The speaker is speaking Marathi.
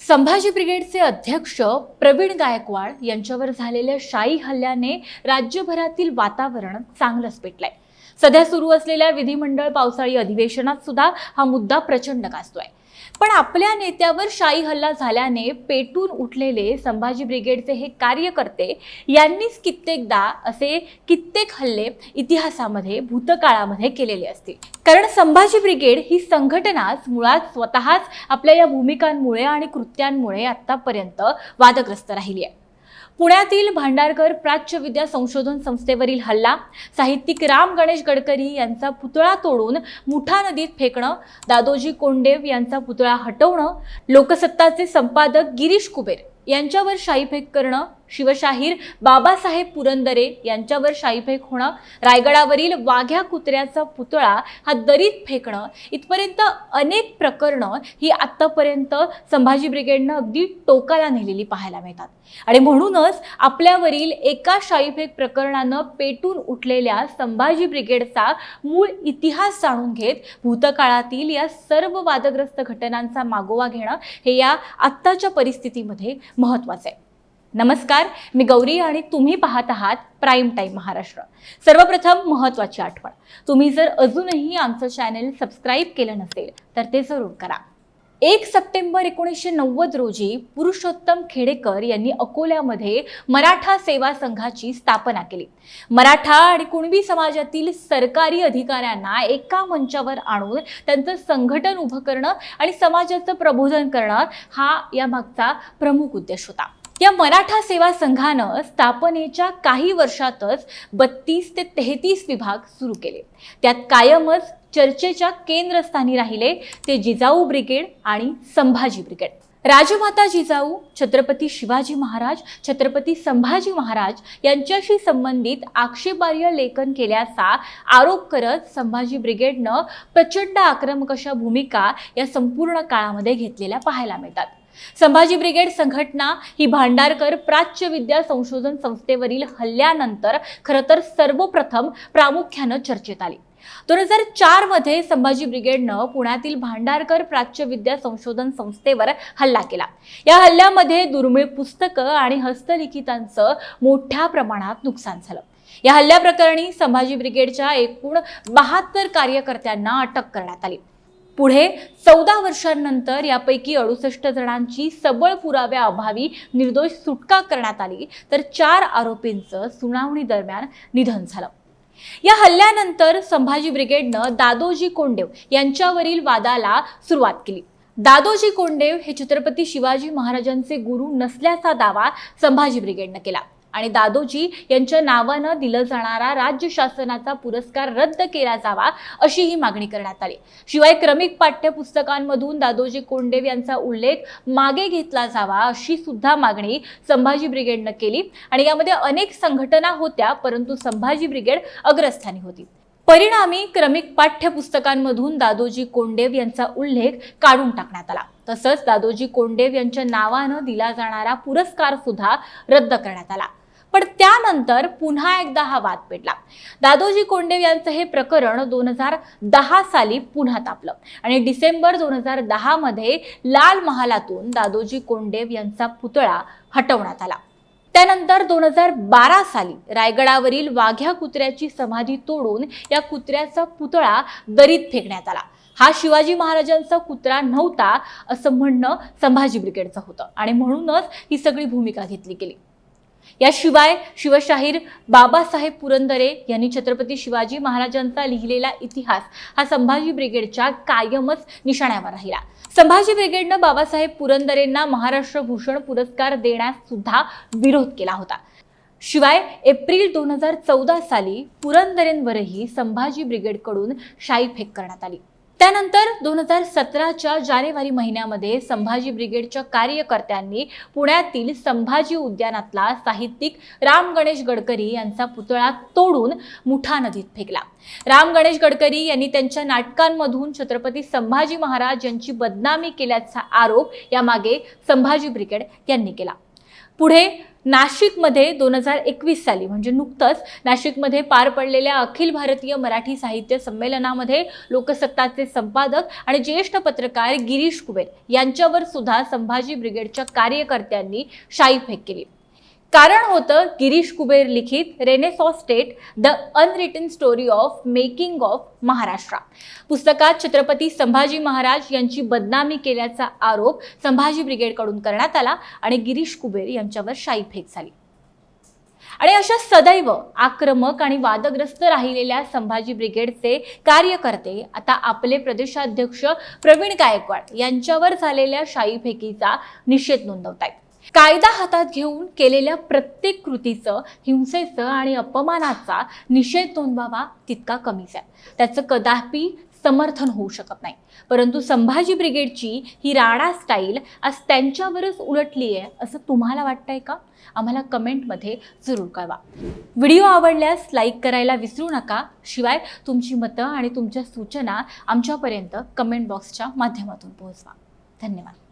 संभाजी ब्रिगेडचे अध्यक्ष प्रवीण गायकवाड यांच्यावर झालेल्या शाही हल्ल्याने राज्यभरातील वातावरण चांगलंच पेटलंय. सध्या सुरू असलेल्या विधिमंडळ पावसाळी अधिवेशनात सुद्धा हा मुद्दा प्रचंड गाजतोय. पण आपल्या नेत्यावर शाही हल्ला झाल्याने पेटून उठलेले संभाजी ब्रिगेडचे हे कार्यकर्ते यांनीच कित्येकदा असे कित्येक हल्ले इतिहासामध्ये भूतकाळामध्ये केलेले असतील. कारण संभाजी ब्रिगेड ही संघटनाच मुळात स्वतःच आपल्या या भूमिकांमुळे आणि कृत्यांमुळे आत्तापर्यंत वादग्रस्त राहिली आहे. पुण्यातील भांडारकर प्राच्य विद्या संशोधन संस्थेवरील हल्ला साहित्यिक राम गणेश गडकरी यांचा पुतळा तोडून मुठा नदीत फेकणं दादोजी कोंडेव यांचा पुतळा हटवणं लोकसत्ताचे संपादक गिरीश कुबेर यांच्यावर शाईफेक करणं शिवशाहीर बाबासाहेब पुरंदरे यांच्यावर शाईफेक होणं रायगडावरील वाघ्या कुत्र्याचा पुतळा हा दरीत फेकणं इथपर्यंत अनेक प्रकरणं ही आत्तापर्यंत संभाजी ब्रिगेडनं अगदी टोकाला नेलेली पाहायला मिळतात. आणि म्हणूनच आपल्यावरील एका शाईफेक प्रकरणानं पेटून उठलेल्या संभाजी ब्रिगेडचा मूळ इतिहास जाणून घेत भूतकाळातील या सर्व वादग्रस्त घटनांचा मागोवा घेणं हे या आत्ताच्या परिस्थितीमध्ये महत्त्वाचं आहे. नमस्कार मी गौरी आणि तुम्ही पाहत आहात प्राईम टाईम महाराष्ट्र. सर्वप्रथम महत्त्वाची आठवण. तुम्ही जर अजूनही आमचं चॅनेल सबस्क्राईब केलं नसेल तर ते जरूर करा. एक सप्टेंबर एकोणीसशे नव्वद रोजी पुरुषोत्तम खेडेकर यांनी अकोल्यामध्ये मराठा सेवा संघाची स्थापना केली. मराठा आणि कुणबी समाजातील सरकारी अधिकाऱ्यांना एका मंचावर आणून त्यांचं संघटन उभं करणं आणि समाजाचं प्रबोधन करणं हा यामागचा प्रमुख उद्देश होता. या मराठा सेवा संघानं स्थापनेच्या काही वर्षातच बत्तीस ते तेहतीस विभाग सुरू केले. त्यात कायमच चर्चेच्या केंद्रस्थानी राहिले ते जिजाऊ ब्रिगेड आणि संभाजी ब्रिगेड. राजमाता जिजाऊ छत्रपती शिवाजी महाराज छत्रपती संभाजी महाराज यांच्याशी संबंधित आक्षेपार्ह लेखन केल्याचा आरोप करत संभाजी ब्रिगेडनं प्रचंड आक्रमक अशा भूमिका या संपूर्ण काळामध्ये घेतलेल्या पाहायला मिळतात. संभाजी ब्रिगेड संघटना ही भांडारकर प्राच्य विद्या संशोधन संस्थेवरील हल्ल्यानंतर खरं तर सर्वप्रथम प्रामुख्यानं चर्चेत आली. दोन हजार चारमध्ये संभाजी ब्रिगेडनं पुण्यातील भांडारकर प्राच्य विद्या संशोधन संस्थेवर हल्ला केला. या हल्ल्यामध्ये दुर्मिळ पुस्तकं आणि हस्तलिखितांचं मोठ्या प्रमाणात नुकसान झालं. या हल्ल्याप्रकरणी संभाजी ब्रिगेडच्या एकूण बहात्तर कार्यकर्त्यांना अटक करण्यात आली. पुढे चौदा वर्षांनंतर यापैकी अडुसष्ट जणांची सबळ पुराव्या अभावी निर्दोष सुटका करण्यात आली. तर चार आरोपींचं सुनावणी दरम्यान निधन झालं. या हल्ल्यानंतर संभाजी ब्रिगेडनं दादोजी कोंडेव यांच्यावरील वादाला सुरुवात केली. दादोजी कोंडेव हे छत्रपती शिवाजी महाराजांचे गुरु नसल्याचा दावा संभाजी ब्रिगेडनं केला. आणि दादोजी यांच्या नावानं दिलं जाणारा राज्य शासनाचा पुरस्कार रद्द केला जावा अशी ही मागणी करण्यात आली. शिवाय क्रमिक पाठ्यपुस्तकांमधून दादोजी कोंडेव यांचा उल्लेख मागे घेतला जावा अशी सुद्धा मागणी संभाजी ब्रिगेडनं केली आणि यामध्ये अनेक संघटना होत्या परंतु संभाजी ब्रिगेड अग्रस्थानी होती. परिणामी क्रमिक पाठ्यपुस्तकांमधून दादोजी कोंडेव यांचा उल्लेख काढून टाकण्यात आला. तसंच दादोजी कोंडेव यांच्या नावानं दिला जाणारा पुरस्कार सुद्धा रद्द करण्यात आला. पण त्यानंतर पुन्हा एकदा हा वाद पेटला. दादोजी कोंडेव यांचं हे प्रकरण दोन हजार दहा साली पुन्हा तापलं. आणि डिसेंबर दोन हजार दहामध्ये लाल महालातून दादोजी कोंडेव यांचा पुतळा हटवण्यात आला. त्यानंतर दोन हजार बारा साली रायगडावरील वाघ्या कुत्र्याची समाधी तोडून या कुत्र्याचा पुतळा दरीत फेकण्यात आला. हा शिवाजी महाराजांचा कुत्रा नव्हता असं म्हणणं संभाजी ब्रिगेडचं होतं. आणि म्हणूनच ही सगळी भूमिका घेतली गेली. याशिवाय शिवशाहीर बाबासाहेब पुरंदरे यांनी छत्रपती शिवाजी महाराजांचा लिहिलेला इतिहास हा संभाजी ब्रिगेडच्या कायमच निशाण्यावर राहिला. संभाजी ब्रिगेडनं बाबासाहेब पुरंदरेंना महाराष्ट्र भूषण पुरस्कार देण्यास सुद्धा विरोध केला होता. शिवाय एप्रिल दोन हजार चौदा साली पुरंदरेंवरही संभाजी ब्रिगेडकडून शाईफेक करण्यात आली. त्यानंतर दोन हजार सतराच्या जानेवारी महिन्यामध्ये संभाजी ब्रिगेडच्या कार्यकर्त्यांनी पुण्यातील संभाजी उद्यानातला साहित्यिक राम गणेश गडकरी यांचा पुतळा तोडून मुठा नदीत फेकला. राम गणेश गडकरी यांनी त्यांच्या नाटकांमधून छत्रपती संभाजी महाराज यांची बदनामी केल्याचा आरोप यामागे संभाजी ब्रिगेड यांनी केला. पुढे नाशिकमध्ये दोन हजार एकवीस साली म्हणजे नुकतंच नाशिकमध्ये पार पडलेल्या अखिल भारतीय मराठी साहित्य संमेलनामध्ये लोकसत्ताचे संपादक आणि ज्येष्ठ पत्रकार गिरीश कुबेर यांच्यावर सुद्धा संभाजी ब्रिगेडच्या कार्यकर्त्यांनी शाई फेक केली. कारण होतं गिरीश कुबेर लिखित renaissance state the unwritten story of making of Maharashtra पुस्तकात छत्रपती संभाजी महाराज यांची बदनामी केल्याचा आरोप संभाजी ब्रिगेडकडून करण्यात आला आणि गिरीश कुबेर यांच्यावर शाई फेक झाली. आणि अशा सदैव आक्रमक आणि वादग्रस्त राहिलेल्या संभाजी ब्रिगेडचे कार्यकर्ते आता आपले प्रदेशाध्यक्ष प्रवीण गायकवाड यांच्यावर झालेल्या शाईफेकीचा निषेध नोंदवत आहेत कायदा हातात घेऊन केलेल्या प्रत्येक कृतीचं हिंसेचं आणि अपमानाचा निषेध नोंदवावा तितका कमीच आहे. त्याचं कदापि समर्थन होऊ शकत नाही. परंतु संभाजी ब्रिगेडची ही राणा स्टाईल आज त्यांच्यावरच उलटली आहे असं तुम्हाला वाटतंय का? आम्हाला कमेंटमध्ये जरूर कळवा. व्हिडिओ आवडल्यास लाईक करायला विसरू नका. शिवाय तुमची मतं आणि तुमच्या सूचना आमच्यापर्यंत कमेंट बॉक्सच्या माध्यमातून पोहोचवा. धन्यवाद.